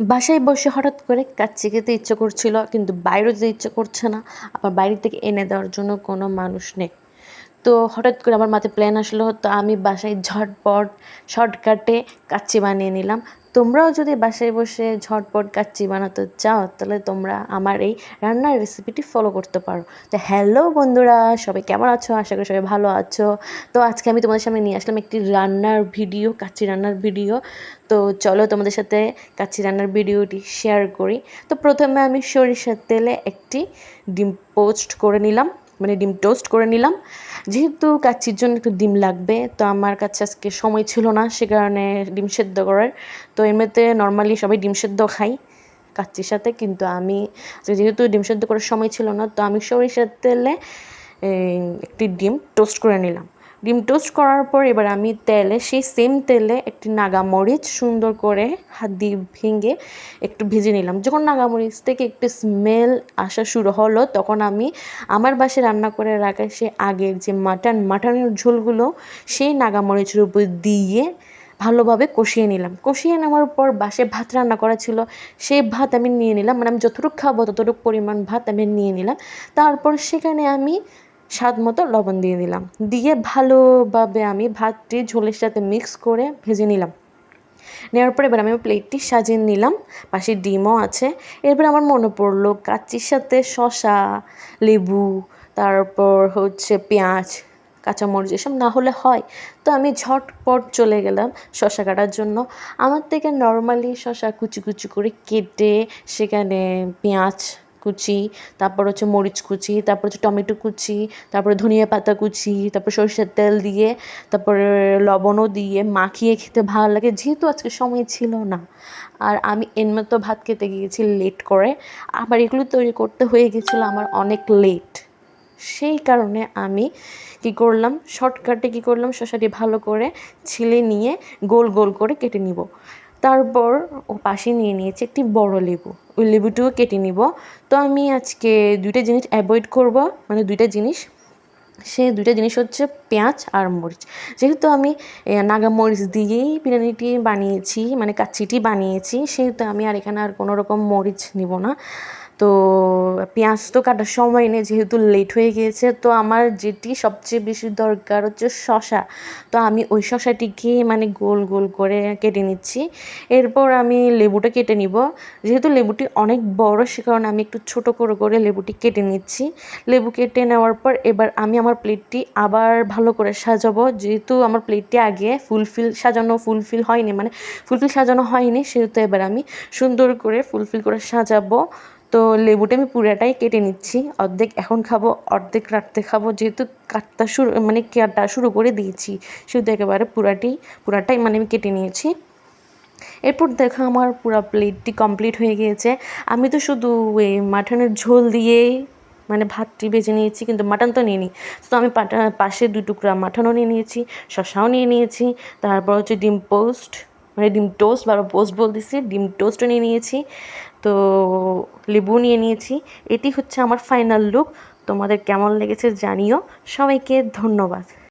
বাসায় বসে হঠাৎ করে কাচ্চি খেতে ইচ্ছে করছিল, কিন্তু বাইরে যেতে ইচ্ছে করছে না। আবার বাইরে থেকে এনে দেওয়ার জন্য কোনো মানুষ নেই। তো হঠাৎ করে আমার মাথায় প্ল্যান আসলো, তো আমি বাসায় ঝটপট শর্টকাটে কাচ্চি বানিয়ে নিলাম। তোমরাও যদি বাসায় বসে ঝটপট কাচ্চি বানাতে চাও, তাহলে তোমরা আমার এই রান্নার রেসিপিটি ফলো করতে পারো। তো হ্যালো বন্ধুরা, সবাই কেমন আছো? আশা করি সবাই ভালো আছো। তো আজকে আমি তোমাদের সামনে নিয়ে আসলাম একটি রান্নার ভিডিও কাচ্চি রান্নার ভিডিও তো চলো তোমাদের সাথে কাচ্চি রান্নার ভিডিওটি শেয়ার করি। তো প্রথমে আমি সরিষার তেলে একটি ডিম পোস্ট করে নিলাম। মানে ডিম টোস্ট করে নিলাম। যেহেতু কাচ্চির জন্য একটু ডিম লাগবে, তো আমার কাছে আজকে সময় ছিল না সে কারণে ডিম সেদ্ধ করার। তো এমনিতে নর্মালি সবাই ডিম সেদ্ধ খাই কাচ্চির সাথে, কিন্তু আমি যেহেতু ডিম সেদ্ধ করার সময় ছিল না, তো আমি সরিষার তেলে একটি ডিম টোস্ট করে নিলাম। ডিম টোস্ট করার পর এবার আমি তেলে, সেই সেম তেলে একটি নাগামরিচ সুন্দর করে হাত দিয়ে ভেঙে একটু ভেজে নিলাম। যখন নাগামরিচ থেকে একটু স্মেল আসা শুরু হলো, তখন আমি আমার বাসে রান্না করে রাখা সে আগের যে মাটন, মাটনের ঝোলগুলো, সেই নাগামরিচের উপর দিয়ে ভালোভাবে কষিয়ে নিলাম। কষিয়ে নেওয়ার পর বাসে ভাত রান্না করা ছিল, সেই ভাত আমি নিয়ে নিলাম। মানে আমি যতটুকু খাব ততটুকু পরিমাণ ভাত আমি নিয়ে নিলাম। তারপর সেখানে আমি স্বাদ মতো লবণ দিয়ে দিলাম। দিয়ে ভালোভাবে আমি ভাতটি ঝোলের সাথে মিক্স করে ভেজে নিলাম। নেওয়ার পরে এবার আমি প্লেটটি সাজিয়ে নিলাম। পাশে ডিমও আছে। এরপর আমার মনে পড়ল কাচ্চির সাথে শশা লেবু, তারপর হচ্ছে পেঁয়াজ, কাঁচামরিচ এসব না হলে হয়। তো আমি ঝটপট চলে গেলাম শশা কাটার জন্য। আমার থেকে নর্মালি শশা কুচি কুচি করে কেটে সেখানে পেঁয়াজ কুচি, তারপর হচ্ছে মরিচ কুচি, তারপর হচ্ছে টমেটো কুচি, তারপরে ধনিয়া পাতা কুচি, তারপর সরষের তেল দিয়ে, তারপরে লবণও দিয়ে মাখিয়ে খেতে ভালো লাগে। যেহেতু আজকে সময় ছিল না, আর আমি এমনিত ভাত খেতে গিয়েছি লেট করে, আবার এগুলো তৈরি করতে হয়ে গেছিল আমার অনেক লেট সেই কারণে আমি কি করলাম শর্টকাটে কি করলাম শসাটি ভালো করে ছিলে নিয়ে গোল গোল করে কেটে নিব। তারপর ও পাশে নিয়ে নিয়েছি একটি বড় লেবু। ওই লেবুটিও কেটে নিব। তো আমি আজকে দুইটা জিনিস অ্যাভয়েড করব মানে দুইটা জিনিস। সে দুইটা জিনিস হচ্ছে পেঁয়াজ আর মরিচ। যেহেতু আমি নাগা মরিচ দিয়েই বিরিয়ানিটি বানিয়েছি মানে কাচ্চিটি বানিয়েছি, সেহেতু আমি আর এখানে আর কোনো রকম মরিচ নিব না। তো পেঁয়াজ তো কাটার সময় নেই, যেহেতু লেট হয়ে গিয়েছে, তো আমার যেটি সবচেয়ে বেশি দরকার হচ্ছে শশা তো আমি ওই শশাটিকে মানে গোল গোল করে কেটে নিচ্ছি। এরপর আমি লেবুটা কেটে নিব। যেহেতু লেবুটি অনেক বড়, সে কারণে আমি একটু ছোট করে করে লেবুটি কেটে নিচ্ছি। লেবু কেটে নেওয়ার পর এবার আমি আমার প্লেটটি আবার ভালো করে সাজাবো। যেহেতু আমার প্লেটটি আগে ফুলফিল সাজানো ফুলফিল হয়নি মানে ফুলফিল সাজানো হয়নি, সেহেতু এবার আমি সুন্দর করে ফুলফিল করে সাজাবো। তো লেবুটা আমি পুরাটাই কেটে নিচ্ছি। অর্ধেক এখন খাব, অর্ধেক রাখতে খাব। যেহেতু কাটটা শুরু মানে কাটা শুরু করে দিয়েছি, শুধু একেবারে পুরাটি, পুরাটাই মানে আমি কেটে নিয়েছি। এরপর দেখো আমার পুরো প্লেটটি কমপ্লিট হয়ে গিয়েছে। আমি তো শুধু ওই মাটনের ঝোল দিয়েই মানে ভাতটি ভেজে নিয়েছি, কিন্তু মাটন তো নিয়ে নিই তো আমি পাশে দু টুকরা মাটনও নিয়ে নিয়েছি শশাও নিয়ে নিয়েছি, তারপর হচ্ছে ডিম পোস্ট মানে ডিম টোস্ট বা পোস্ট বলতেছি, ডিম টোস্টও নিয়ে নিয়েছি, তো লেবু নিয়ে নিয়েছি। এটি হচ্ছে আমার ফাইনাল লুক তোমাদের কেমন লেগেছে জানিও। সবাইকে ধন্যবাদ।